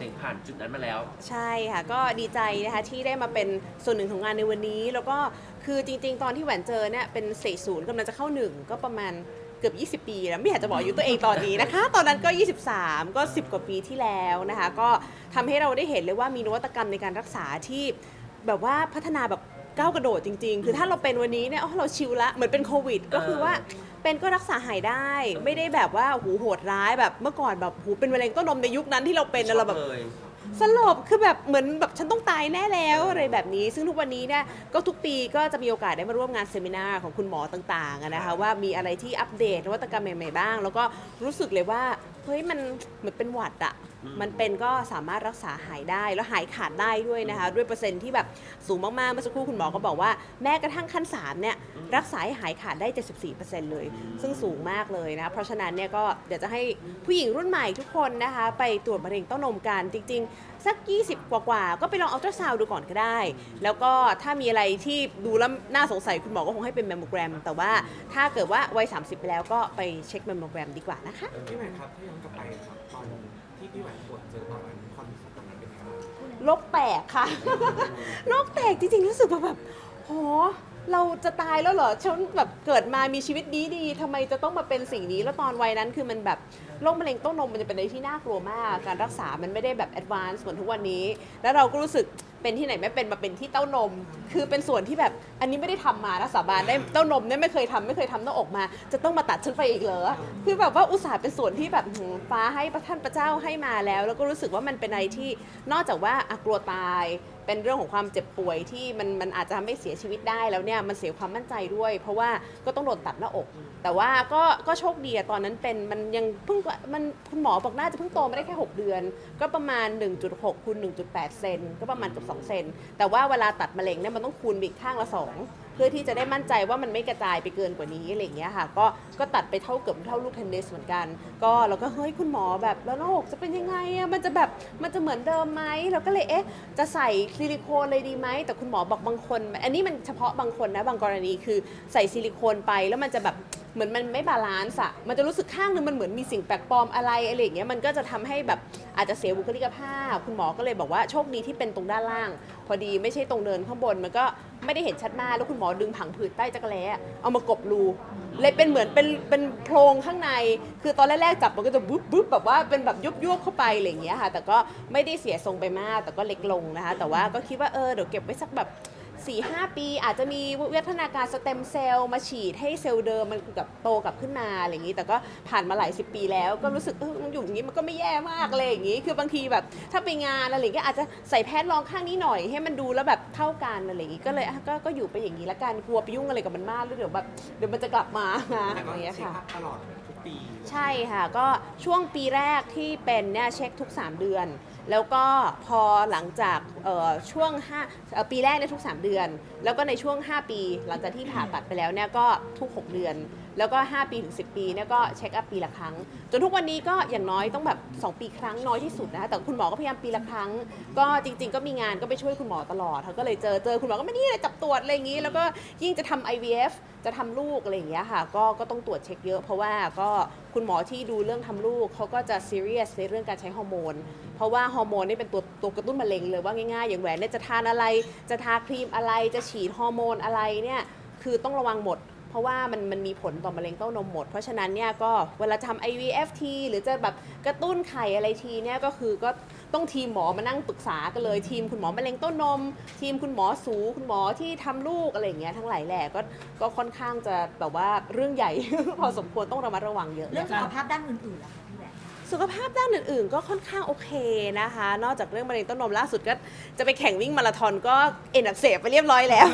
เด็กผ่านจุดนั้นมาแล้ว ใช่ค่ะ ก็ดีใจนะคะที่ได้มาเป็นส่วนหนึ่งของงานในวันนี้ แล้วก็คือจริง ๆ ตอนที่แหวนเจอเนี่ยเป็นสเตจศูนย์กำลังจะเข้าหนึ่งก็ประมาณเกือบ 20 ปีแล้วไม่อยากจะบอกอายุตัวเองตอนนี้นะคะ ตอนนั้นก็ 23 ก็ 10 กว่าปีที่แล้วนะคะ ก็ทำให้เราได้เห็นเลยว่ามีนวัตกรรมในการรักษาที่แบบว่าพัฒนาแบบก้าวกระโดดจริง ๆ คือถ้าเราเป็นวันนี้เนี่ยอ๋อเราชิลละเหมือนเป็นโควิด ก็คือว่าเป็นก็รักษาหายได้ ไม่ได้แบบว่าหูโหดร้ายแบบเมื่อก่อนแบบหูเป็นมะเร็งเต้านมในยุคนั้นที่เราเป็นแล้วเราแบบเลยสลบคือแบบเหมือนแบบฉันต้องตายแน่แล้วอะไรแบบนี้ ซึ่งทุกวันนี้เนี่ยก็ทุกปีก็จะมีโอกาสได้มาร่วมงานเซมินาร์ของคุณหมอต่างๆอะนะคะว่ามีอะไรที่อัปเดตนวัตกรรมใหม่ๆบ้าง แล้วก็รู้สึกเลยว่าเฮ้ยมันเหมือนเป็นหวัดอะมันเป็นก็สามารถรักษาหายได้แล้วหายขาดได้ด้วยนะคะ ด้วยเปอร์เซ็นต์ที่แบบสูงมากๆเมื่อสักครู่คุณหมอก็บอกว่าแม้กระทั่งขั้น3เนี่ย รักษาให้หายขาดได้ 74%เลย ซึ่งสูงมากเลยนะ เพราะฉะนั้นเนี่ยก็เดี๋ยวจะให้ผู้หญิงรุ่นใหม่ทุกคนนะคะ ไปตรวจมะเร็งเต้านมกัน จริง ๆ สัก 20 กว่าๆก็ไปลองอัลตราซาวด์ดูก่อนก็ได้ แล้วก็ถ้ามีอะไรที่ดูแล้วน่าสงสัยคุณหมอก็คงให้เป็นแมมโมแกรม แต่ว่าถ้าเกิดว่าวัย 30 ไปแล้วก็ไปเช็คแมมโมแกรมดีกว่านะคะพี่แหวนครับถ้าย้อนกลับไปครับตอนที่พี่แหวนตรวจเจอตอนนั้นความรู้สึกตอนนั้นเป็นยังไงบ้างโลกแตกค่ะโลกแตกจริงๆรู้สึกว่าแบบโห เราจะตายแล้วเหรอฉันแบบเกิดมามีชีวิตดีดีทำไมจะต้องมาเป็นสิ่งนี้ แล้วตอนวัยนั้นคือมันแบบโรคมะเร็งเต้านมมันจะเป็นอะไรที่น่ากลัวมาก การรักษามันไม่ได้แบบแอดวานซ์เหมือนทุกวันนี้ แล้วเราก็รู้สึกเป็นที่ไหนไม่เป็นมาเป็นที่เต้านม คือเป็นส่วนที่แบบอันนี้ไม่ได้ทำมานะสาบานได้เต้านมเนี่ยไม่เคยทำไม่เคยทำหน้าอกมา จะต้องมาตัดฉันไปอีกเหรอคือแบบว่าอุตส่าห์เป็นส่วนที่แบบฟ้าให้พระท่านพระเจ้าให้มาแล้ว แล้วก็รู้สึกว่ามันเป็นอะไรที่นอกจากว่าอกลัวตาย เป็นเรื่องของความเจ็บป่วยที่มันมันอาจจะทำให้เสียชีวิตได้แล้วเนี่ยมันเสียความมั่นใจด้วย เพราะว่าก็ต้องโดนตัดหน้าอก แต่ว่าก็ก็โชคดีอะตอนนั้นเป็นมันยังเพิ่งมันคุณหมอบอกน่าจะเพิ่งโตไม่ได้แค่ 6 เดือน ก็ประมาณ 1.6คูณ1.8 เซนก็ประมาณเกือบ2เซนแต่ว่าเวลาตัดมะเร็งเนี่ยมันต้องคูณไปอีกข้างละ 2 เพื่อที่จะได้มั่นใจว่ามันไม่กระจายไปเกินกว่านี้อะไรอย่างเงี้ยค่ะ ก็ก็ตัดไปเท่าเกือบเท่าลูกเทนนิสเหมือนกัน ก็เราก็เฮ้ยคุณหมอแบบแล้วหน้าอกจะเป็นยังไงอะมันจะแบบมันจะเหมือนเดิมไหมเราก็เลยเอ๊ะจะใส่ซิลิโคนเลยดีไหมแต่คุณหมอบอกบางคน อันนี้มันเฉพาะบางคนนะบางกรณีคือใส่ซิลิโคนไปแล้วมันจะแบบ เหมือนมันไม่บาลานซ์อะมันจะรู้สึกข้างนึงมันเหมือนมีสิ่งแปลกปลอมอะไรอะไรอย่างเงี้ยมันก็จะทำให้แบบอาจจะเสียบุคลิกภาพ คุณหมอก็เลยบอกว่าโชคดีที่เป็นตรงด้านล่าง พอดีไม่ใช่ตรงเดินข้างบนมันก็ไม่ได้เห็นชัดมากแล้วคุณหมอดึงผังผืดใต้จักรแล้เอามากบรูเลยเป็นเหมือนเป็นเป็นโพรงข้างใน คือตอนแรกๆจับมันก็จะบุ๊บบุ๊บแบบว่าเป็นแบบยุบยุบเข้าไปอะไรอย่างเงี้ยค่ะ แต่ก็ไม่ได้เสียทรงไปมาก แต่ก็เล็กลงนะคะ แต่ว่าก็คิดว่าเออเดี๋ยวเก็บไว้สักแบบ 4 5 ปี อาจจะมีวิวัฒนาการสเต็มเซลล์มาฉีดให้เซลล์เดิมมันกับโตกลับขึ้นมาอะไรอย่างนี้ แต่ก็ผ่านมาหลายสิบปีแล้วก็รู้สึกเออมันอยู่อย่างนี้มันก็ไม่แย่มากเลยอย่างนี้ คือบางทีแบบ ถ้าไปงานอะไรอย่างเงี้ยอาจจะใส่แพทย์รองข้างนี้หน่อยให้มันดูแล้วแบบเท่ากันอะไรอย่างนี้ก็เลยอะก็ก็อยู่ไปอย่างนี้ละกันกลัวไปยุ่งอะไรกับมันมากแล้วเดี๋ยวแบบเดี๋ยวมันจะกลับมาอะแต่ไรก็อย่างเงี้ยเช็คค่ะอัพตลอดทุกปี ใช่ค่ะ ก็ช่วงปีแรกที่เป็นเนี่ยเช็คทุก 3 เดือน แล้วก็พอหลังจากช่วง5ปีแรกในทุก 3 เดือน แล้วก็ในช่วง 5 ปี หลังจากที่ผ่าตัดไปแล้วเนี่ยก็ทุก 6 เดือน แล้วก็ 5 ปีถึง 10 ปีเนี่ยก็เช็คอัพปีละครั้ง จนทุกวันนี้ก็อย่างน้อยต้องแบบ 2 ปีครั้งน้อยที่สุดนะคะแต่คุณหมอก็พยายามปีละครั้ง ก็จริง ๆ ก็มีงานก็ไปช่วยคุณหมอตลอดเขาก็เลยเจอเจอคุณหมอก็ไม่นี่เลยจับตรวจอะไรอย่างนี้ แล้วก็ยิ่งจะทำ IVF จะทำลูกอะไรอย่างเงี้ยค่ะก็ก็ต้องตรวจเช็คเยอะ เพราะว่าก็คุณหมอที่ดูเรื่องทำลูกเขาก็จะซีเรียสในเรื่องการใช้ฮอร์โมน เพราะว่าฮอร์โมนนี่เป็นตัวตัวกระตุ้นมะเร็งเลยว่าง่ายๆ อย่างแหวนเนี่ยจะทานอะไร จะทาครีมอะไรจะฉีดฮอร์โมนอะไรเนี่ยคือต้องระวังหมด ราะว่ามันมันมีผลต่อมะเร็งเต้านมหมด เพราะฉะนั้นเนี่ยก็เวลาทำ IVF ทีหรือจะแบบกระตุ้นไข่อะไรทีเนี่ยก็คือก็ต้องทีมหมอมานั่งปรึกษากันเลยทีมคุณหมอมะเร็งเต้านม ทีมคุณหมอสูคุณหมอที่ทำลูกอะไรอย่างเงี้ยทั้งหลายแหล่ก็ก็ค่อนข้างจะแบบว่าเรื่องใหญ่ พอสมควรต้องระมัดระวังเยอะเรื่องสุขภาพด้านอื่นๆล่ะคะ สุขภาพด้านอื่นๆ ก็ค่อนข้างโอเคนะคะ นอกจากเรื่องมะเร็งเต้านมล่าสุดก็จะไปแข่งวิ่งมาราธอนก็เอ็นอักเสบไปเรียบร้อยแล้ว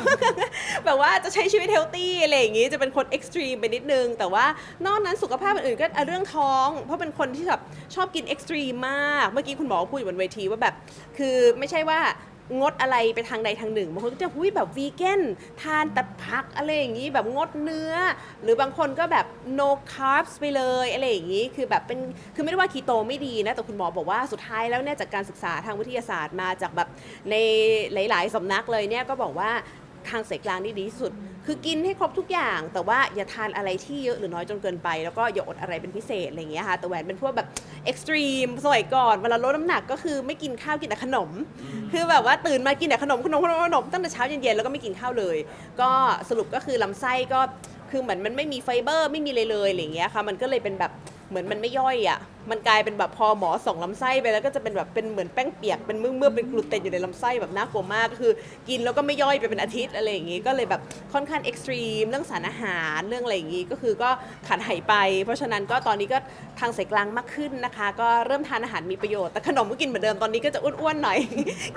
แบบว่าจะใช้ชีวิตเฮลตี้อะไรอย่างงี้จะเป็นคนเอ็กซ์ตรีมไปนิดนึง แต่ว่านอกนั้นสุขภาพอื่นๆก็เรื่องท้อง เพราะเป็นคนที่แบบชอบกินเอ็กซ์ตรีมมาก เมื่อกี้คุณหมอพูดอยู่บนเวทีว่าแบบ คือไม่ใช่ว่า งดอะไรไปทางใดทางหนึ่งบางคนก็จะหุ้ยแบบวีแกนทานแต่ผักอะไรอย่างนี้แบบงดเนื้อ หรือบางคนก็แบบ no carbs ไปเลยอะไรอย่างนี้คือแบบเป็นคือไม่ได้ว่าคีโตไม่ดีนะแต่คุณหมอบอกว่าสุดท้ายแล้วเนี่ยจากการศึกษาทางวิทยาศาสตร์มาจากแบบในหลาย ๆสำนักเลยเนี่ยก็บอกว่า ทางสายกลางนี่ดีที่สุด คือกินให้ครบทุกอย่าง แต่ว่าอย่าทานอะไรที่เยอะหรือน้อยจนเกินไป แล้วก็อย่าอดอะไรเป็นพิเศษอะไรอย่างเงี้ยค่ะ แต่แหวนเป็นพวกแบบเอ็กซ์ตรีมสมัยก่อนเวลาลดน้ำหนักก็คือไม่กินข้าวกินแต่ขนม คือแบบว่าตื่นมากินแต่ขนมขนมขนมขนมตั้งแต่เช้าเย็นๆแล้วก็ไม่กินข้าวเลย ก็สรุปก็คือลำไส้ก็คือเหมือนมันไม่มีไฟเบอร์ไม่มีเลยเลยอะไรอย่างเงี้ยค่ะ มันก็เลยเป็นแบบเหมือนมันไม่ย่อยอะมันกลายเป็นแบบพอหมอส่องลำไส้ไปแล้วก็จะเป็นแบบเป็นเหมือนแป้งเปียกเป็นเมื่อๆเป็นกลูเตนอยู่ในลำไส้แบบน่ากลัวมากก็คือ กินแล้วก็ไม่ย่อยไปเป็นอาทิตย์อะไรอย่างงี้ก็เลยแบบค่อนข้างเอ็กซ์ตรีมเรื่องสารอาหารเรื่องอะไรอย่างงี้ก็คือก็ขาดหายไป เพราะฉะนั้นก็ตอนนี้ก็ทางสายกลางมากขึ้นนะคะ ก็เริ่มทานอาหารมีประโยชน์แต่ขนมก็กินเหมือนเดิมตอนนี้ก็จะอ้วนๆหน่อย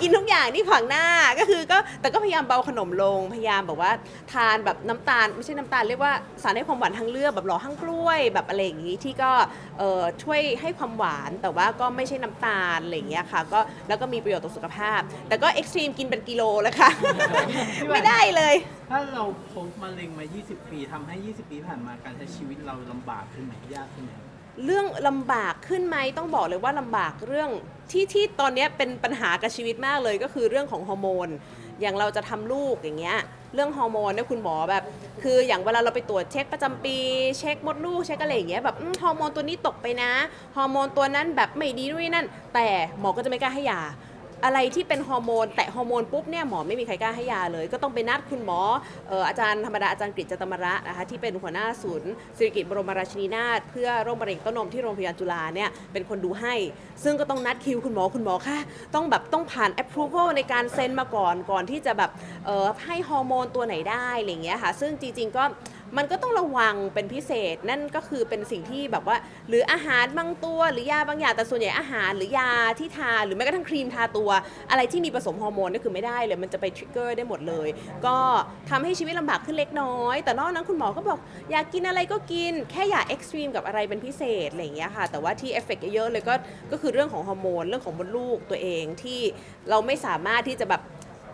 กินทุกอย่างที่ขวางหน้าก็คือก็แต่ก็พยายามเบาขนมลงพยายามแบบว่าทานแบบน้ำตาลไม่ใช่น้ำตาลเรียกว่าสารให้ความหวานทางเลือกแบบหล่อห้างกล้วยแบบอะไรอย่างงี้ที่ก็เออช่วยให้ความหวาน แต่ว่าก็ไม่ใช่น้ำตาลอะไรอย่างเงี้ยค่ะก็แล้วก็มีประโยชน์ต่อสุขภาพ แต่ก็เอ็กซ์ตรีมกินเป็นกิโลแล้วค่ะ ไม่ได้เลย ถ้าเราพบมะเร็งมา 20 ปีทำให้ 20 ปีผ่านมาการใช้ชีวิตเราลำบากขึ้นไหมยากขึ้นไหม เรื่องลำบากขึ้นไหมต้องบอกเลยว่าลำบากเรื่องที่ที่ตอนเนี้ยเป็นปัญหากับชีวิตมากเลยก็คือเรื่องของฮอร์โมน อย่างเราจะทำลูกอย่างเงี้ยเรื่องฮอร์โมนเนี่ยคุณหมอแบบ คืออย่างเวลาเราไปตรวจเช็คประจำปี เช็คมดลูกเช็คอะไรอย่างเงี้ยแบบฮอร์โมนตัวนี้ตกไปนะฮอร์โมนตัวนั้นแบบไม่ดีด้วยนั่น แต่หมอก็จะไม่กล้าให้ยา อะไรที่เป็นฮอร์โมน แตะฮอร์โมนปุ๊บเนี่ยหมอไม่มีใครกล้าให้ยาเลย ก็ต้องไปนัดคุณหมออออาจารย์ธรรมดาอาจารย์กฤษจตมระนะคะที่เป็นหัวหน้าศูนย์สิริกิตบรมราชินีนาถเพื่อโรคมะเร็งเต้านมที่โรงพยาบาลจุฬาเนี่ยเป็นคนดูให้ ซึ่งก็ต้องนัดคิวคุณหมอคุณหมอค่ะต้องแบบต้องผ่าน approval ในการเซ็นมาก่อนก่อนที่จะแบบให้ฮอร์โมนตัวไหนได้อะไรเงี้ยค่ะซึ่งจริงๆก็ มันก็ต้องระวังเป็นพิเศษ นั่นก็คือเป็นสิ่งที่แบบว่า หรืออาหารบางตัวหรือยาบางอย่างแต่ส่วนใหญ่อาหารหรือยาที่ทาหรือแม้กระทั่งครีมทาตัว อะไรที่มีผสมฮอร์โมนนี่คือไม่ได้เลย มันจะไปทริกเกอร์ได้หมดเลย ก็ทำให้ชีวิตลำบากขึ้นเล็กน้อย แต่นอกนั้นคุณหมอก็บอกอยากกินอะไรก็กิน แค่อย่าเอ็กซ์ตรีมกับอะไรเป็นพิเศษอะไรอย่างเงี้ยค่ะ แต่ว่าที่เอฟเฟกต์เยอะเลยก็ก็คือเรื่องของฮอร์โมนเรื่องของมดลูกตัวเองที่เราไม่สามารถที่จะแบบ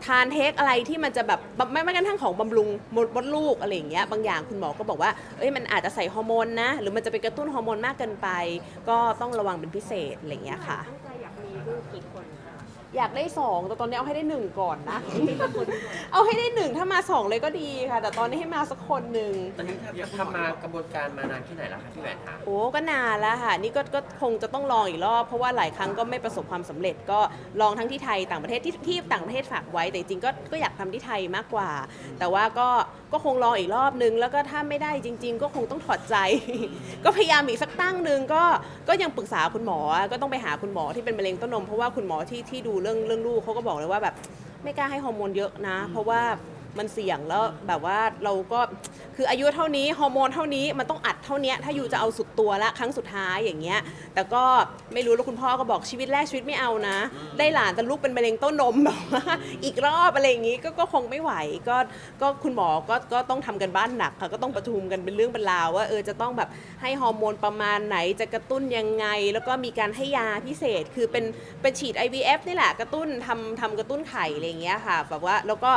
ทานเทคอะไรที่มันจะแบบไม่ไม่กระทั่งของบำรุงมดมดลูกอะไรอย่างเงี้ยบางอย่างคุณหมอก็บอกว่าเอ้ยมันอาจจะใส่ฮอร์โมนนะ หรือมันจะไปกระตุ้นฮอร์โมนมากเกินไป ก็ต้องระวังเป็นพิเศษอะไรอย่างเงี้ยค่ะ ตั้งใจอยากมีลูกกี่คนคะ อยากได้สองแต่ตอนนี้เอาให้ได้หนึ่งก่อนนะ เอาให้ได้หนึ่งถ้ามาสองเลยก็ดีค่ะ แต่ตอนนี้ให้มาสักคนหนึ่ง ตอนนี้ทำมากระบวนการมานานแค่ไหนแล้วคะพี่แหวนคะโอ้ก็นานแล้วค่ะ นี่ก็ก็คงจะต้องลองอีกรอบ เพราะว่าหลายครั้งก็ไม่ประสบความสำเร็จก็ลองทั้งที่ไทยต่างประเทศที่ที่ต่างประเทศฝากไว้ แต่จริงๆก็ก็อยากทำที่ไทยมากกว่า แต่ว่าก็ ก็คงลองอีกรอบนึง แล้วก็ถ้าไม่ได้จริง ๆ ก็คงต้องถอดใจ ก็พยายามอีกสักตั้งหนึ่งก็ก็ยังปรึกษาคุณหมอก็ต้องไปหาคุณหมอที่เป็นมะเร็งต้นนมเพราะว่าคุณหมอที่ที่ดูเรื่องเรื่องลูกเขาก็บอกเลยว่าแบบไม่กล้าให้ฮอร์โมนเยอะนะ เพราะว่า มันเสี่ยงแล้วแบบว่าเราก็คืออายุเท่านี้ฮอร์โมนเท่านี้มันต้องอัดเท่านี้ถ้าอยู่จะเอาสุดตัวละครั้งสุดท้ายอย่างเงี้ย แต่ก็ไม่รู้แล้วคุณพ่อก็บอกชีวิตแรกชีวิตไม่เอานะ ได้หลานแต่ลูกเป็นมะเร็งเต้านมแบบว่าอีกรอบอะไรอย่างงี้ก็ก็คงไม่ไหวก็ก็คุณหมอก็ก็ต้องทำกันบ้านหนักค่ะก็ต้องประชุมกันเป็นเรื่องเป็นราวว่าเออจะต้องแบบให้ฮอร์โมนประมาณไหนจะกระตุ้นยังไง แล้วก็มีการให้ยาพิเศษคือเป็นเป็นฉีด IVF นี่แหละกระตุ้นทำทำกระตุ้นไข่อะไรอย่างเงี้ยค่ะแบบว่าแล้วก็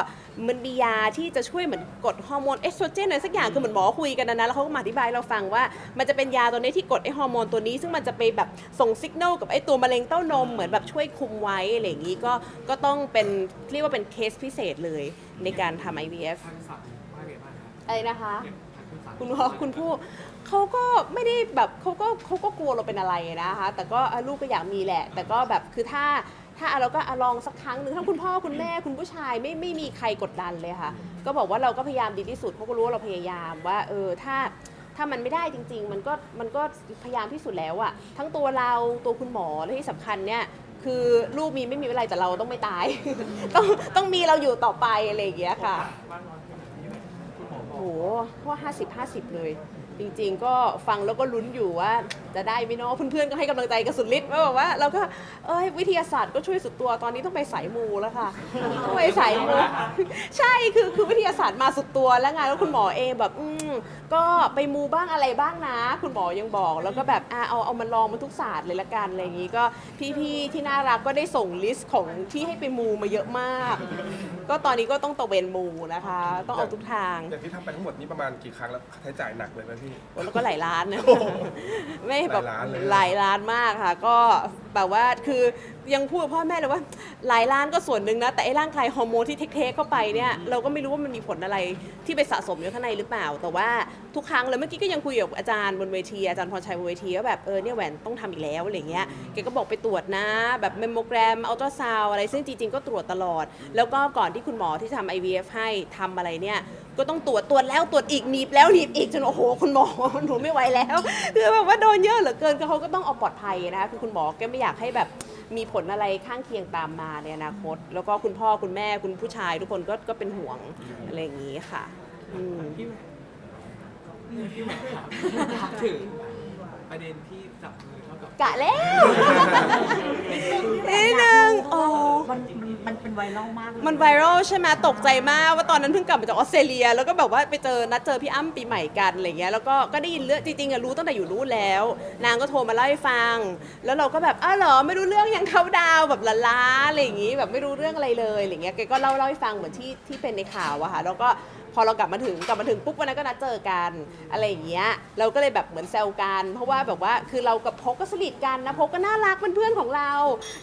มันมียาที่จะช่วยเหมือนกดฮอร์โมนเอสโตรเจนอะไรสักอย่างคือเหมือนหมอคุยกันนะนะแล้วเขาก็มาอธิบายให้เราฟังว่า มันจะเป็นยาตัวนี้ที่กดไอฮอร์โมนตัวนี้ ซึ่งมันจะไปแบบส่งสัญญาณกับไอตัวมะเร็งเต้านมเหมือนแบบช่วยคุมไว้อะไรอย่างงี้ก็ก็ต้องเป็นเรียกว่าเป็นเคสพิเศษเลยในการทำ IVF ทางสัตว์ว่าไงบ้างครับอะไรนะคะเนี่ยทางคุณสัตว์คุณพ่อคุณผู้เขาก็ไม่ได้แบบเขาก็เขาก็กลัวเราเป็นอะไรนะคะ แต่ก็อะลูกก็อยากมีแหละ แต่ก็แบบคือถ้า ถ้าเราก็อะลองสักครั้งหนึ่งทั้งคุณพ่อคุณแม่คุณผู้ชายไม่ไม่มีใครกดดันเลยค่ะ ก็บอกว่าเราก็พยายามดีที่สุดเขาก็รู้ว่าเราพยายามว่าเออถ้าถ้ามันไม่ได้จริง ๆ มันก็มันก็พยายามที่สุดแล้วอะทั้งตัวเราตัวคุณหมอและที่สำคัญเนี่ยคือลูกมีไม่มีอะไรแต่เราต้องไม่ตาย ต้องต้องมีเราอยู่ต่อไปอะไรอย่างเงี้ยค่ะบ้านนอนเป็นแบบนี้เลยคุณหมอบอกโหเพราะว่าห้าสิบห้าสิบเลย จริงๆ ก็ฟังแล้วก็ลุ้นอยู่ว่า จะได้ไหมเนาะเพื่อนๆ ก็ให้กำลังใจกันสุดฤทธิ์ว่าแบบว่าเราก็เอ้ยวิทยาศาสตร์ก็ช่วยสุดตัวตอนนี้ต้องไปสายมูแล้วค่ะต้องไปสายมูใช่คือคือวิทยาศาสตร์มาสุดตัวแล้วไงแล้วคุณหมอเองแบบอืมก็ไปมูบ้างอะไรบ้างนะ คุณหมอยังบอกแล้วก็แบบอะเอาเอามาลองมาทุกศาสตร์เลยละกันอะไรอย่างงี้ก็พี่ๆที่น่ารักก็ได้ส่งลิสต์ของที่ให้ไปมูมาเยอะมาก ก็ตอนนี้ก็ต้องตะเวนมูนะคะ ต้องเอาทุกทางอย่างที่ทำไปทั้งหมดนี้ประมาณกี่ครั้งแล้วค่าใช้จ่ายหนักเลยไหมพี่ แล้วก็หลายล้านนะไม่แบบหลายล้านเลย หลายล้านมากค่ะ ก็ แบบว่าคือยังพูดกับพ่อแม่เลยว่าหลายล้านก็ส่วนหนึ่งนะ แต่ไอ้ร่างกายฮอร์โมนที่เทคๆเข้าไปเนี่ยเราก็ไม่รู้ว่ามันมีผลอะไรที่ไปสะสมอยู่ข้างในหรือเปล่า แต่ว่าทุกครั้งเลยเมื่อกี้ก็ยังคุยกับอาจารย์บนเวทีอาจารย์พรชัยบนเวทีว่าแบบเออเนี่ยแหวนต้องทำอีกแล้วอะไรเงี้ยแกก็บอกไปตรวจนะ แบบเมมโมแกรมอัลตราซาวอะไรซึ่งจริงๆก็ตรวจตลอด แล้วก็ก่อนที่คุณหมอที่จะทำ IVF ให้ทำอะไรเนี่ย ก็ต้องตรวจตรวจแล้วตรวจอีกหนีบแล้วหนีบอีกจนโอ้โหคุณหมอหนูไม่ไหวแล้วคือแบบว่าโดนเยอะเหลือเกินก็เขาก็ต้องเอาปลอดภัยนะคะคือคุณหมอแกไม่อยากให้แบบมีผลอะไรข้างเคียงตามมาในอนาคต แล้วก็คุณพ่อคุณแม่คุณผู้ชาย ทุกคนก็ก็เป็นห่วงอะไรอย่างนี้ค่ะอืมพี่แหวนพี่แหวนครับถามถึงประเด็นที่จับมือเท่ากับกะแล้วนิดนึงอ๋อมัน มันเป็นไวรัลมากเลยมันไวรัลใช่ไหมตกใจมากว่าตอนนั้นเพิ่งกลับมาจากออสเตรเลีย แล้วก็แบบว่าไปเจอนัดเจอพี่อ้ำปีใหม่กันอะไรเงี้ยแล้วก็ก็ได้ยินเรื่องจริงๆอะรู้ตั้งแต่อยู่รู้แล้ว นางก็โทรมาเล่าให้ฟัง แล้วเราก็แบบอ้าวเหรอไม่รู้เรื่องยังเขาดาวแบบละล้าอะไรอย่างงี้แบบไม่รู้เรื่องอะไรเลยอะไรเงี้ยแกก็เล่าเล่าให้ฟังเหมือนที่ที่เป็นในข่าวอะค่ะแล้วก็ พอเรากลับมาถึงกลับมาถึงปุ๊บวันนั้นก็นัดเจอกันอะไรอย่างเงี้ยเราก็เลยแบบเหมือนแซวกัน เพราะว่าแบบว่าคือเรากับพกก็สนิทกันนะพกก็น่ารักเป็นเพื่อนของเรา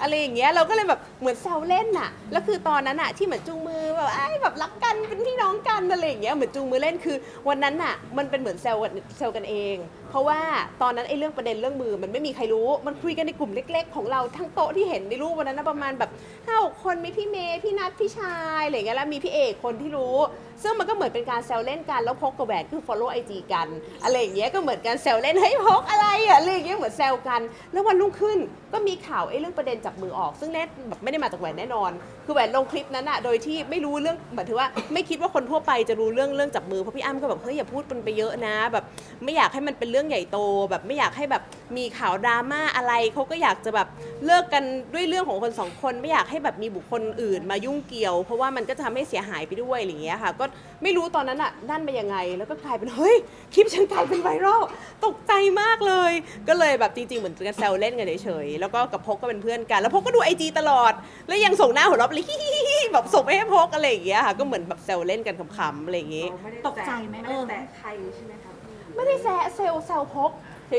อะไรอย่างเงี้ยเราก็เลยแบบเหมือนแซวเล่นน่ะแล้วคือตอนนั้นน่ะที่เหมือนจูงมือแบบไอ้แบบรักกันเป็นพี่น้องกันอะไรอย่างเงี้ยเหมือนจูงมือเล่นคือ วันนั้นน่ะมันเป็นเหมือนแซวกันแซวกันเอง เพราะว่าตอนนั้นไอ้เรื่องประเด็นเรื่องมือมันไม่มีใครรู้ มันคุยกันในกลุ่มเล็ก ๆ ของเราทั้งโต๊ะที่เห็นในรูปวันนั้นนะประมาณแบบห้าคนมีพี่เมย์พี่นัทพี่ชายอะไรอย่างเงี้ยแล้วมีพี่เอกคนที่รู้ ซึ่งมันก็เหมือนเป็นการแซวเล่นกันแล้วพกกับแหวนคือ follow IG กันอะไรอย่างเงี้ยก็เหมือนการแซวเล่นเฮ้ยพกอะไรอะอะไรอย่างเงี้ยเหมือนแซวกัน แล้ววันรุ่งขึ้นก็มีข่าวไอ้เรื่องประเด็นจับมือออก ซึ่งแน่แบบไม่ได้มาจากแหวนแน่นอน คือแหวนลงคลิปนั้นอะโดยที่ไม่รู้เรื่องหมายถึงว่าไม่คิดว่าคนทั่วไปจะรู้เรื่องเรื่องจับมือเพราะพี่อ้ำก็แบบเฮ้ยอย่าพูดมันไปเยอะนะแบบไม่อยากให้มันเป็นเรื่องใหญ่โต แบบไม่อยากให้แบบมีข่าวดราม่าอะไรเขาก็อยากจะแบบเลิกกันด้วยเรื่องของคนสองคนไม่อยากให้แบบมีบุคคลอื่นมายุ่งเกี่ยว เพราะว่ามันก็จะทำให้เสียหายไปด้วยอะไรอย่างเงี้ยค่ะ ก็ไม่รู้ตอนนั้นอะนั่นไปยังไง แล้วก็กลายเป็นเฮ้ยคลิปฉันกลายเป็นไวรัลตกใจมากเลย ก็เลยแบบจริงๆเหมือนกันแซวเล่นกันเฉยๆแล้วก็กับพกก็เป็นเพื่อนกัน แล้วพกก็ดูไอจีตลอด แล้วยังส่งหน้าหัวเราะไปเลย แบบส่งไปให้พกอะไรอย่างเงี้ยค่ะก็เหมือนแบบแซวเล่นกันขำๆอะไรอย่างงี้ตกใจไหม ไม่เอได้อแตะใครใช่ไหมครับ ไม่ได้แซะเซลลแซลพก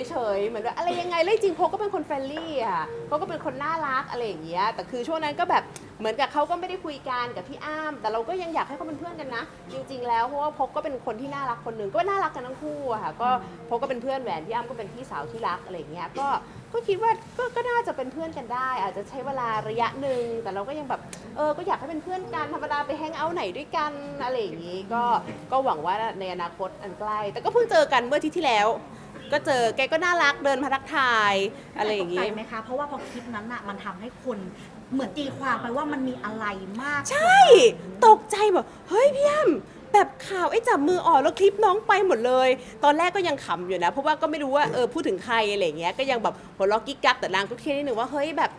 เฉยๆเหมือนว่าอะไรยังไงแล้วจริงๆพก็เป็นคนเฟรนลี่อะเขาก็เป็นคนน่ารักอะไรอย่างเงี้ยแต่คือช่วงนั้นก็แบบเหมือนกับเขาก็ไม่ได้คุยกันกับพี่อ้ามแต่เราก็ยังอยากให้เขาเป็นเพื่อนกันนะ จริง ๆ แล้วเพราะว่าพก็เป็นคนที่น่ารักคนหนึ่งก็น่ารักกันทั้งคู่อะค่ะก็พก็เป็นเพื่อนแหวนพี่อ้ามก็เป็นพี่สาวที่รักอะไรอย่างเงี้ยก็ก็คิดว่าก็ก็น่าจะเป็นเพื่อนกันได้ อาจจะใช้เวลาระยะหนึ่งแต่เราก็ยังแบบเออก็อยากให้เป็นเพื่อนกันธรรมดาไปแฮงเอาท์ไหนด้วยกันอะไรอย่างงี้ก็ก็หวังว่าในอนาคตอันใกล้ แต่ก็เพิ่งเจอกันเมื่อที่ที่แล้ว ก็เจอแกก็น่ารักเดินมาทักทายอะไรอย่างตกใจงี้ไหมคะ เพราะว่าพอคลิปนั้นอะมันทำให้คนเหมือนตีความไปว่ามันมีอะไรมากใช่ ตกใจแบบเฮ้ยพี่อ้ำแบบข่าวไอ้จับมือออกแล้วคลิปน้องไปหมดเลย ตอนแรกก็ยังขำอยู่นะ เพราะว่าก็ไม่รู้ว่าเออพูดถึงใครอะไรอย่างเงี้ยก็ยังแบบหัวเราะกิ๊กกักแต่นางก็เครียดนิดนึงว่าเฮ้ยแบบ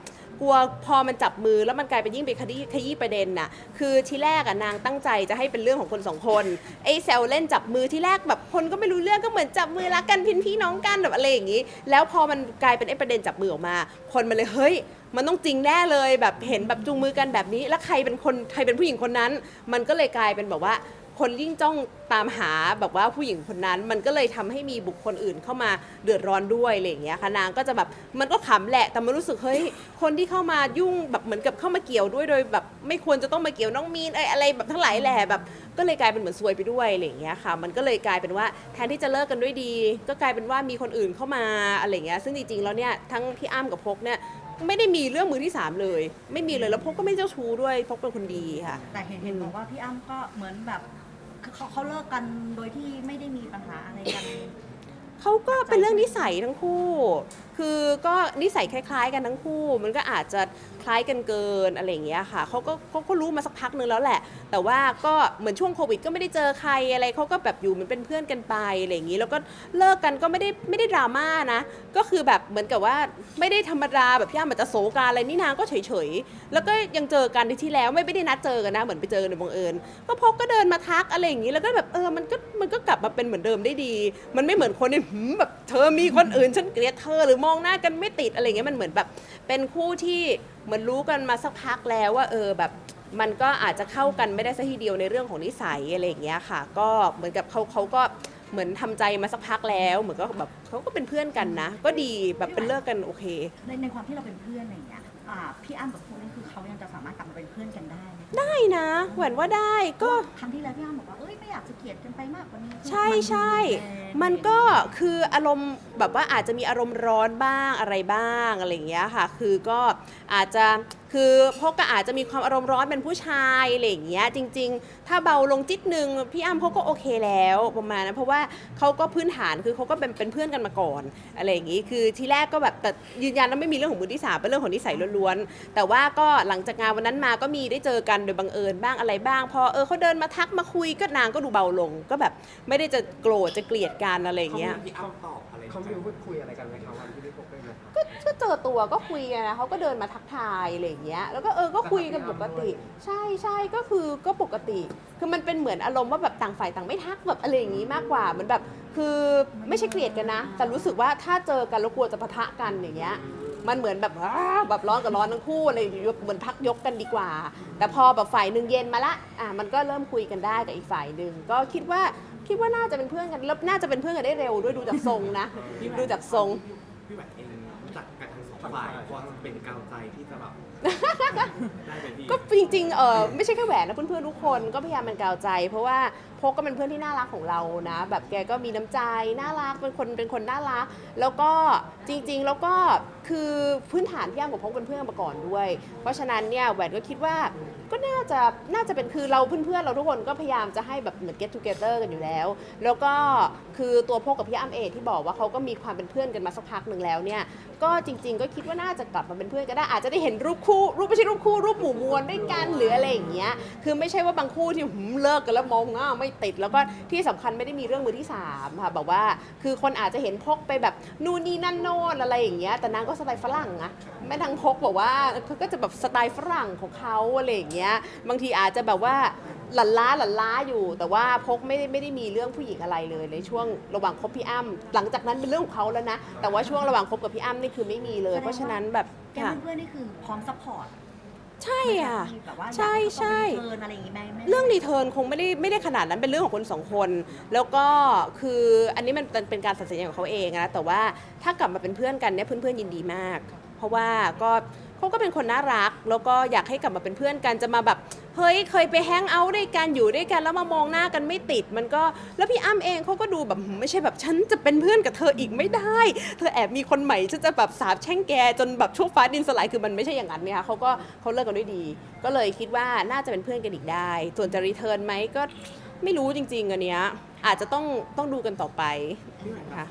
กลัวพอมันจับมือแล้วมันกลายเป็นยิ่งเป็นคดีขยี้ประเด็นน่ะคือที่แรกอะนางตั้งใจจะให้เป็นเรื่องของคนสองคนไอ้แซวเล่นจับมือที่แรกแบบคนก็ไม่รู้เรื่องก็เหมือนจับมือรักกันพินพี่น้องกันแบบอะไรอย่างงี้ แล้วพอมันกลายเป็นไอ้ประเด็นจับมือออกมา คนมันเลยเฮ้ยมันต้องจริงแน่เลยแบบเห็นแบบจูงมือกันแบบนี้ แล้วใครเป็นคนใครเป็นผู้หญิงคนนั้น มันก็เลยกลายเป็นแบบว่า คนยิ่งจ้องตามหาแบบว่าผู้หญิงคนนั้น มันก็เลยทำให้มีบุคคลอื่นเข้ามาเดือดร้อนด้วยอะไรอย่างเงี้ยค่ะนางก็จะแบบมันก็ขำแหละ แต่มันรู้สึกเฮ้ยคนที่เข้ามายุ่งแบบเหมือนกับเข้ามาเกี่ยวด้วยโดยแบบไม่ควรจะต้องมาเกี่ยวน้องมีนเอ้อะไรแบบทั้งหลายแหละแบบ ก็เลยกลายเป็นเหมือนซวยไปด้วยอะไรอย่างเงี้ยค่ะ มันก็เลยกลายเป็นว่าแทนที่จะเลิกกันด้วยดี ก็กลายเป็นว่ามีคนอื่นเข้ามาอะไรอย่างเงี้ยซึ่งจริงๆแล้วเนี่ยทั้งพี่อ้ำกับพกเนี่ยไม่ได้มีเรื่องมือที่สามเลย ไม่มีเลยแล้วพกก็ไม่เจ้าชู้ด้วยพกเป็นคนดีค่ะ แต่เห็นเห็นบอกว่าพี่อ้ำก็เหมือนแบบ เขาเขาเลิกกันโดยที่ไม่ได้มีปัญหาอะไรกัน เขาก็เป็นเรื่องนิสัยทั้งคู่ คือก็นิสัยคล้าย ๆ กันทั้งคู่ มันก็อาจจะคล้ายกันเกินอะไรอย่างเงี้ยค่ะเขาก็เขาก็รู้มาสักพักนึงแล้วแหละ แต่ว่าก็เหมือนช่วงโควิดก็ไม่ได้เจอใครอะไรเขาก็แบบอยู่เหมันเป็นเพื่อนกันไปอะไรอย่างงี้ แล้วก็เลิกกันก็ไม่ได้ไม่ได้ดราม่านะ ก็คือแบบเหมือนกับว่าไม่ได้ธรรมดาแบบพี่อ้ำอาจจะโศกาอะไรนี่นางก็เฉยๆ แล้วก็ยังเจอกันที่ที่แล้วไม่ไม่ได้นัดเจอกันนะ เหมือนไปเจอกันในบังเอิญ ก็พกก็เดินมาทักอะไรอย่างนี้ แล้วก็แบบเออ มันก็มันก็กลับมาเป็นเหมือนเดิมได้ดี มันไม่เหมือนคนที่หืมแบบเธอมีคนอื่นฉันเกลียดเธอหรือมองหน้ากันไม่ติดอะไรอย่างเงี้ยมันเหมือนแบบ เป็นคู่ที่เหมือนรู้กันมาสักพักแล้วว่า เออแบบมันก็อาจจะเข้ากันไม่ได้สักทีเดียวในเรื่องของนิสัยอะไรอย่างเงี้ยค่ะ ก็เหมือนกับเขาเขาก็เหมือนทำใจมาสักพักแล้ว เหมือนก็แบบเขาก็เป็นเพื่อนกันนะ ก็ดีแบบเป็นเลิกกันโอเค ในในความที่เราเป็นเพื่อนอะไรอย่างเงี้ยเอ่อ่าพี่อ้ำกับพวกนี้คือเขายังจะสามารถกลับมาเป็นเพื่อนกันได้ไหมได้นะแหวนว่าได้ก็ครั้งที่แล้วพี่อ้ำบอกว่าเอยากจะเกลียดกันไปมากกว่านี้ใช่ใช่มันก็คืออารมณ์แบบว่าอาจจะมีอารมณ์ร้อนบ้างอะไรบ้างอะไรอย่างเงี้ยค่ะ คือก็อาจจะ คือพวกก็อาจจะมีความอารมณ์ร้อนเป็นผู้ชายอะไรอย่างเงี้ยจริง ๆ ถ้าเบาลงจิตนึงพี่อ้ำเขาก็โอเคแล้วประมาณนั้นเพราะว่าเขาก็พื้นฐานคือเขาก็เป็นเป็นเพื่อนกันมาก่อนอะไรอย่างงี้คือทีแรกก็แบบแต่ยืนยันว่าไม่มีเรื่องของมือที่สามเป็นเรื่องของนิสัยล้วนๆแต่ว่าก็หลังจากงานวันนั้นมาก็มีได้เจอกันโดยบังเอิญบ้างอะไรบ้าง พอเออเขาเดินมาทักมาคุยก็นางก็ดูเบาลง ก็แบบไม่ได้จะโกรธจะเกลียดกันอะไรอย่างเงี้ย พี่อ้ำตอบอะไรเขามีพูดคุยอะไรกันไหมคะวันที่ได้พบกันไหมคะก็ก็เจอตัวก็คุยกันนะเขาก็เดินมาทักทายอะไรอย่างเงี้ยแล้วก็เออก็คุยกันปกติ ใช่ใช่ก็คือก็ปกติ คือมันเป็นเหมือนอารมณ์ว่าแบบต่างฝ่ายต่างไม่ทักแบบอะไรอย่างงี้มากกว่าเหมือนแบบ คือไม่ใช่เกลียดกันนะ แต่รู้สึกว่าถ้าเจอกันแล้วกลัวจะปะทะกันอย่างเงี้ยมันเหมือนแบบว้าแบบร้อนกับร้อนทั้งคู่อะไรอย่างเงี้ยเหมือนพักยกกันดีกว่า แต่พอแบบฝ่ายหนึ่งเย็นมาละอะมันก็เริ่มคุยกันได้กับอีกฝ่ายหนึ่งก็คิดว่าคิดว่าน่าจะเป็นเพื่อนกันแล้วน่าจะเป็นเพื่อนกันได้เร็วด้วยดูจากทรงนะดูจากทรงพี่แหวนเองรู้จักกันทั้งสองฝ่ายพอจะเป็นกาวใจที่จะแบบได้ไหมพี่ ก็จริงๆเออไม่ใช่แค่แหวนนะเพื่อนๆทุกคนก็พยายามเป็นกาวใจ เพราะว่าพกก็เป็นเพื่อนที่น่ารักของเรานะ แบบแกก็มีน้ำใจน่ารักเป็นคนเป็นคนน่ารัก แล้วก็จริงๆแล้วก็คือพื้นฐานพี่อ้ำกับพกเป็นเพื่อนมาก่อนด้วย เพราะฉะนั้นเนี่ยแหวนก็คิดว่า ก็น่าจะน่าจะเป็นคือเราเพื่อนๆ เราทุกคนก็พยายามจะให้แบบเหมือน get together กันอยู่แล้ว แล้วก็คือตัวพกกับพี่อ้ำเองที่บอกว่าเขาก็มีความเป็นเพื่อนกันมาสักพักหนึ่งแล้วเนี่ยก็จริง ๆ ก็คิดว่าน่าจะกลับมาเป็นเพื่อนก็ได้อาจจะได้เห็นรูปคู่รูปไม่ใช่รูปคู่รูปหมู่มวลด้วยกันหรืออะไรอย่างเงี้ยคือไม่ใช่ว่าบางคู่ที่หืมเลิกกันแล้วมองหน้าไม่ติดแล้วก็ที่สำคัญไม่ได้มีเรื่องมือที่สามค่ะแบบว่าคือคนอาจจะเห็นพกไปแบบนู่นนี่นั่นโน่นอะไรอย่างเงี้ยแต่นางก็สไตล์ฝรั่งอะแม่ทางพกบอกว่าเขาก็จะแบบสไตล์ฝรั่งของเขาอะไรอย่างเงี้ยบางทีอาจจะแบบว่าหลั่นล้าหลั่นล้าอยู่ แต่ว่าพกไม่ได้ไม่ได้มีเรื่องผู้หญิงอะไรเลยในช่วงระหว่างคบพี่อ้ำหลังจากนั้นเป็นเรื่องของเขาแล้วนะ แต่ว่าช่วงระหว่างคบกับพี่อ้ำนี่คือไม่มีเลย เพราะฉะนั้นแบบแกค่ะเพื่อนๆนี่คือพร้อมซัพพอร์ตใช่อะแบบว่าใช่ใช่เกินอะไรอย่างงี้ไหมไม่เรื่องรีเทิร์นคงไม่ได้ไม่ได้ขนาดนั้นเป็นเรื่องของคนสองคน แล้วก็คืออันนี้มันเป็นเป็นการตัดสินใจของเขาเองนะแต่ว่าถ้ากลับมาเป็นเพื่อนกันเนี่ยเพื่อนๆยินดีมาก เพราะว่าก็ เขาก็เป็นคนน่ารัก แล้วก็อยากให้กลับมาเป็นเพื่อนกันจะมาแบบ เฮ้ยเคยไปแฮงเอาท์ด้วยกันอยู่ด้วยกันแล้วมามองหน้ากันไม่ติดมันก็แล้วพี่อ้ำเองเขาก็ดูแบบไม่ใช่แบบฉันจะเป็นเพื่อนกับเธออีกไม่ได้ เธอแอบมีคนใหม่ฉันจะแบบสาบแช่งแกจนแบบช่วงฟ้าดินสลายคือมันไม่ใช่อย่างนั้นเนี่ยค่ะเขาก็เขาเลิกกันด้วยดี ก็เลยคิดว่าน่าจะเป็นเพื่อนกันอีกได้ ส่วนจะรีเทิร์นไหมก็ไม่รู้จริงๆอันเนี้ยอาจจะต้องต้องดูกันต่อไปพี่แหวนครั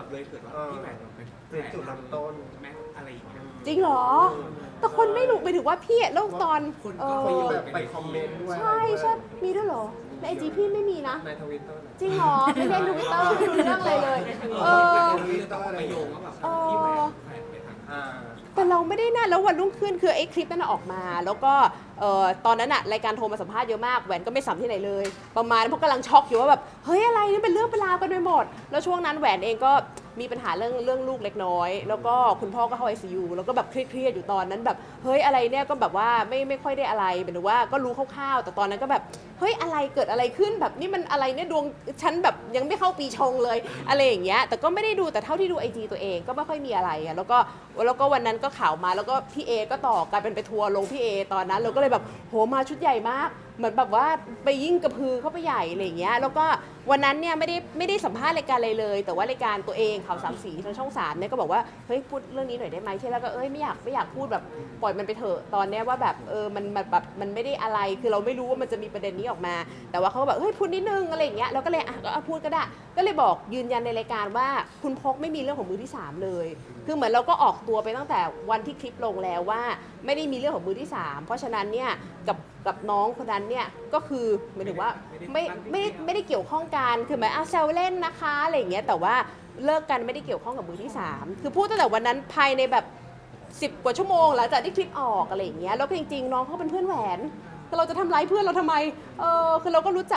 แบบเลยเกิดว่าพี่แหวนเป็นเป็นจุดเริ่มต้นแม็กอะไรอย่างเงี้ยจริงเหรอ แต่คนไม่รู้ไปถึงว่าพี่อะแล้วตอนคนเอก็อไปโยงแบบไปคอมเมนต์ด้วยใช่ใช่มีด้วยเหรอในไอจีพี่ไม่มีนะ ในทวิตเตอร์จริงเหรอไม่เล่นทวิตเตอร์ไม่รู้เรื่องอะไรเลย เออเลยต้องไปโยงว่าแบบพี่แหวนแหวนไปทางอ่า แต่เราไม่ได้น่าแล้ววันรุ่งขึ้นคือไอ้คลิปนั้นนะออกมา แล้วก็เอ่อตอนนั้นอะรายการโทรมาสัมภาษณ์เยอะมากแหวนก็ไม่สัมที่ไหนเลย ประมาณเพวกกำลังช็อกอยู่ว่าแบบเฮ้ยอะไรนี่เป็นเรื่องเป็นราวกันไปหมด แล้วช่วงนั้นแหวนเองก็ มีปัญหาเรื่องเรื่องลูกเล็กน้อย แล้วก็คุณพ่อก็เข้าไอซียูแล้วก็แบบเครียดๆอยู่ตอนนั้นแบบเฮ้ยอะไรเนี่ยก็แบบว่าไม่ไม่ค่อยได้อะไรเป็นว่าก็รู้คร่าวๆ แต่ตอนนั้นก็แบบเฮ้ยอะไรเกิดอะไรขึ้นแบบนี่มันอะไรเนี่ยดวงฉันแบบยังไม่เข้าปีชงเลยอะไรอย่างเงี้ยแต่ก็ไม่ได้ดูแต่เท่าที่ดูไอจีตัวเองก็ไม่ค่อยมีอะไรอะแล้วก็แล้วก็วันนั้นก็ข่าวมาแล้วก็พี่เอก็ต่อกลายเป็นไปทัวร์ลงพี่เอตอนนั้นเราก็เลยแบบโหมาชุดใหญ่มาก เหมือนแบบว่าไปยิ่งกระพือเข้าไปใหญ่อะไรอย่างเงี้ยแล้วก็ วันนั้นเนี่ยไม่ได้ไม่ได้สัมภาษณ์รายการอะไรเลย แต่ว่ารายการตัวเองข่าวสามสีทางช่องสามเนี่ยก็บอกว่าเฮ้ยพูดเรื่องนี้หน่อยได้ไหมที่แล้วก็เอ้ยไม่อยากไม่อยากพูดแบบปล่อยมันไปเถอะตอนเนี้ยว่าแบบเออมันแบบมันไม่ได้อะไรคือเราไม่รู้ว่ามันจะมีประเด็นนี้ออกมา แต่ว่าเขาก็แบบเฮ้ยพูดนิดนึงอะไรอย่างเงี้ยเราก็เลยอะก็เอาพูดก็ได้ ก็เลยบอกยืนยันในรายการว่าคุณพกไม่มีเรื่องของมือที่สามเลย คือเหมือนเราก็ออกตัวไปตั้งแต่วันที่คลิปลงแล้วว่า ไม่ได้มีเรื่องของมือที่สามเพราะฉะนั้นเนี่ยกับกับน้องคนนั้นเนี่ยก็คือหมายถึงว่าไม่ไม่ได้ไม่ได้เกี่ยวข้องกันคือหมายอาแซวเล่นนะคะอะไรอย่างเงี้ยแต่ว่าเลิกกันไม่ได้เกี่ยวข้องกับมือที่สามคือพูดตั้งแต่วันนั้นภายในแบบสิบกว่าชั่วโมงหลังจากที่คลิปออกอะไรอย่างเงี้ยแล้วจริงๆน้องเขาเป็นเพื่อนแหวนเราจะทำร้ายเพื่อนเราทำไมเออคือเราก็รู้จัก